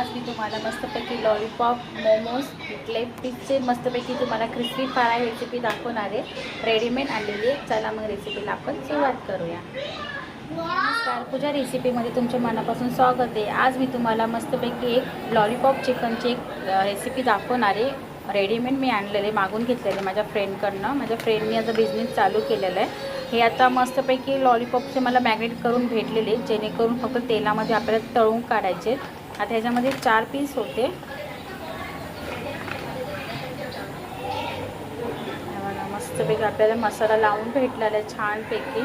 आज मी तुम्हाला मस्तपैकी लॉलीपॉप मोमोज इथले पिझ्झे मस्तपैकी तुम्हाला क्रिस्पी फ्राय रेसिपी दाखवणार आहे. रेडीमेड आणलेली आहे. चला मग रेसिपीला आपण सुरुवात करूया. नमस्कार. पूजा रेसिपीमध्ये तुमच्या मनापासून स्वागत आहे. आज मी तुम्हाला मस्तपैकी एक लॉलीपॉप चिकनची एक रेसिपी दाखवणार आहे. रेडीमेड मी आणलेले मागून घेतलेले माझ्या फ्रेंडकडनं माझ्या फ्रेंडनी आता बिझनेस चालू केलेला आहे. हे आता मस्तपैकी लॉलीपॉपचे मला मॅग्नेट करून भेटलेले जेणेकरून फक्त तेलामध्ये आपल्याला तळून काढायचे आता ह्याच्यामध्ये चार पीस होते. मस्तपैकी आपल्याला मसाला लावून भेटलेला आहे छानपैकी.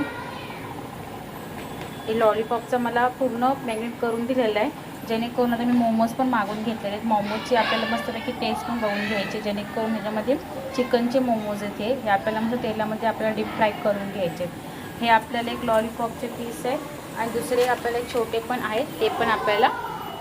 हे लॉलीपॉपचं मला पूर्ण मॅग्नेट करून दिलेलं आहे. जेणेकरून आता मी मोमोज पण मागून घेतलेले आहेत. मोमोजची आपल्याला मस्तपैकी टेस्ट पण बघून घ्यायची जेणेकरून ह्याच्यामध्ये चिकनचे मोमोज आहेत हे. हे आपल्याला मस्त तेलामध्ये आपल्याला डीप फ्राय करून घ्यायचे हे आपल्याला एक लॉलीपॉपचे पीस आहे. आणि दुसरे आपल्याला एक छोटे पण आहेत. ते पण आपल्याला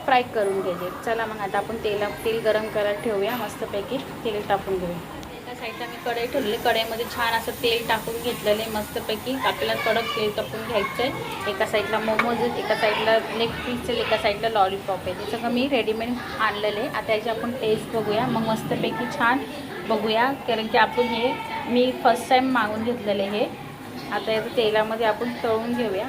फ्राय करून घ्यायचे चला मग आता आपण तेला तेल गरम करायला ठेवूया. मस्तपैकी तेल टाकून घेऊया. एका साईडला मी कढई ठेवलेली. कढईमध्ये छान असं तेल टाकून घेतलेलं आहे. मस्तपैकी आपल्याला कडक तेल टाकून घ्यायचं आहे एका साईडला मोमोज आहेत एका साईडला लेग पीस आहे एका साईडला लॉलीपॉप आहे ते सगळं मी रेडीमेड आणलेलं आहे. आता याची आपण टेस्ट बघूया. मग मस्तपैकी छान बघूया. कारण की आपण हे मी फर्स्ट टाईम मागून घेतलेलं हे. आता याचं तेलामध्ये आपण तळून घेऊया.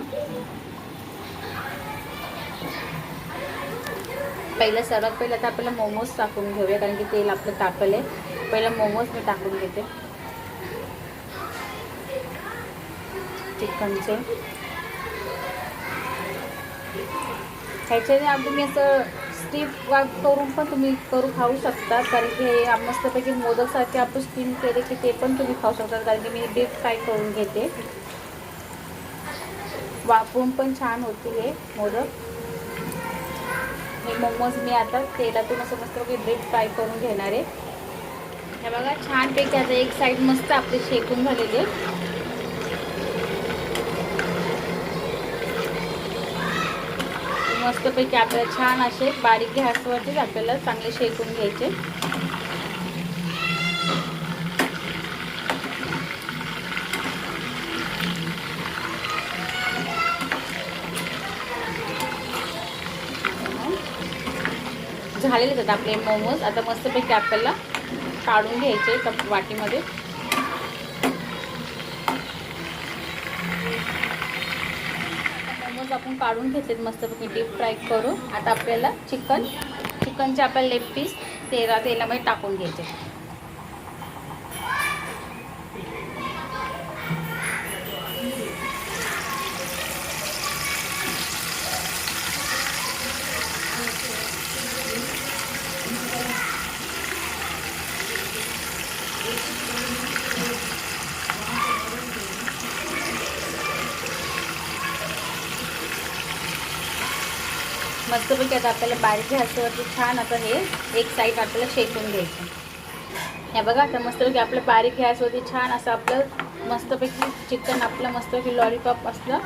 पहिलं सर्वात पहिलं तर आपल्याला मोमोज टाकून घेऊया कारण की तेल आपलं तापलं आहे. पहिलं मोमोज मी टाकून घेते. चिकनचे. ह्याच्याने तुम्ही असं स्टीप वाग करून पण तुम्ही करू खाऊ शकता कारण की हे मस्तपैकी मोदकसारखे आपण स्टीम केले की ते पण तुम्ही खाऊ शकता कारण की मी डीप फ्राय करून घेते. वापरून पण छान होते हे मोदक. हे मोमोज मी आता तेलातून असं मस्त डीप फ्राय करून घेणार आहे. हे बघा छानपैकी आता एक साईड मस्त आपले शेकून झालेले. मस्तपैकी आपल्याला छान असे बारीक गॅसवरतीच आपल्याला चांगले शेकून घ्यायचे. झालेले आहेत आपले मोमोज. आता मस्तपैकी आपल्याला काढून घ्यायचे कप वाटीमध्ये. मोमोज आपण काढून घेतलेत मस्तपैकी डीप फ्राय करून. आता आपल्याला चिकन चिकनचे आपल्याला लेग पीस तेरा तेलामध्ये टाकून घ्यायचे. मस्तपैकी आता आपल्याला बारीक गॅसवरती छान आता हे एक साईड आपल्याला शेकून घ्यायचं हे बघा आता मस्तपैकी आपलं बारीक गॅसवरती छान असं आपलं मस्तपैकी चिकन आपलं मस्तपैकी लॉलीपॉप असलं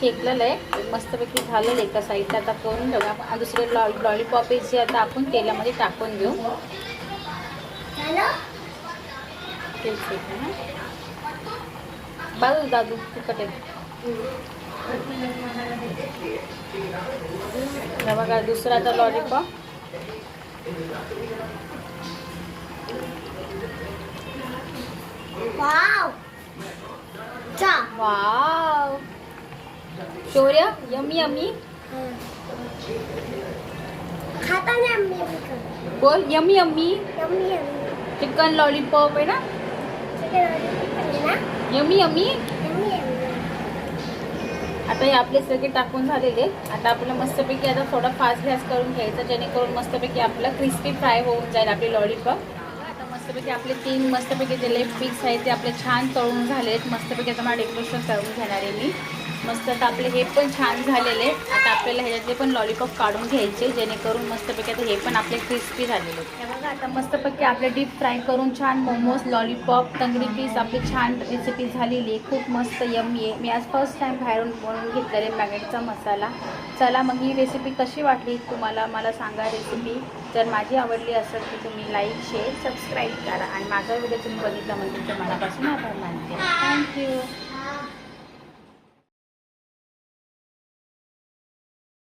शेकलेलं आहे. मस्तपैकी झालेलं आहे एका साईडला आता करून ठेवूया आपण दुसरे लॉ लॉलीपॉप जे आता आपण तेलामध्ये टाकून घेऊ. तेच शेकू ना दादू तिकट आहे. बघा दुसरा आता लॉलीपॉप वाव चा वाव शौर्य यमी यमी खाता ना मी चिकन बोल yummy yummy yummy yummy chicken lollipop आहे ना? चिकन ना यमी यमी यम्मी यम्मी आता हे आपले सगळे टाकून झालेले आहेत. आता आपल्याला मस्तपैकी आता थोडा फास्ट गॅस करून घ्यायचा जेणेकरून मस्तपैकी आपलं क्रिस्पी फ्राय होऊन जाईल आपली लॉलीपॉप आता मस्तपैकी आपले तीन मस्तपैकी जे लेप पिक्स आहेत ते आपले छान तळून झाले आहेत मस्तपैकी आता मला डेकोरेशन करून घेणार आहे मी. मस्त आता आपले हे पण छान झालेले आता आपल्याला ह्याच्यातले पण लॉलीपॉप काढून घ्यायचे जेणेकरून मस्तपैकी आता हे पण आपले क्रिस्पी झालेले हे बघा आता मस्तपैकी आपले डीप फ्राय करून छान मोमोज लॉलीपॉप तंगडी पीस आपली छान रेसिपी झालेली खूप मस्त यमी आहे. मी आज फर्स्ट टाईम बाहेरून बनवून घेतलेले मॅगेटचा मसाला. चला मग ही रेसिपी कशी वाटली तुम्हाला? मला सांगा रेसिपी जर माझी आवडली असेल तर तुम्ही लाईक शेअर सबस्क्राईब करा. आणि माझा व्हिडिओ तुम्ही बघितला म्हणजे तुमच्या मनापासून आभार मानते. थँक्यू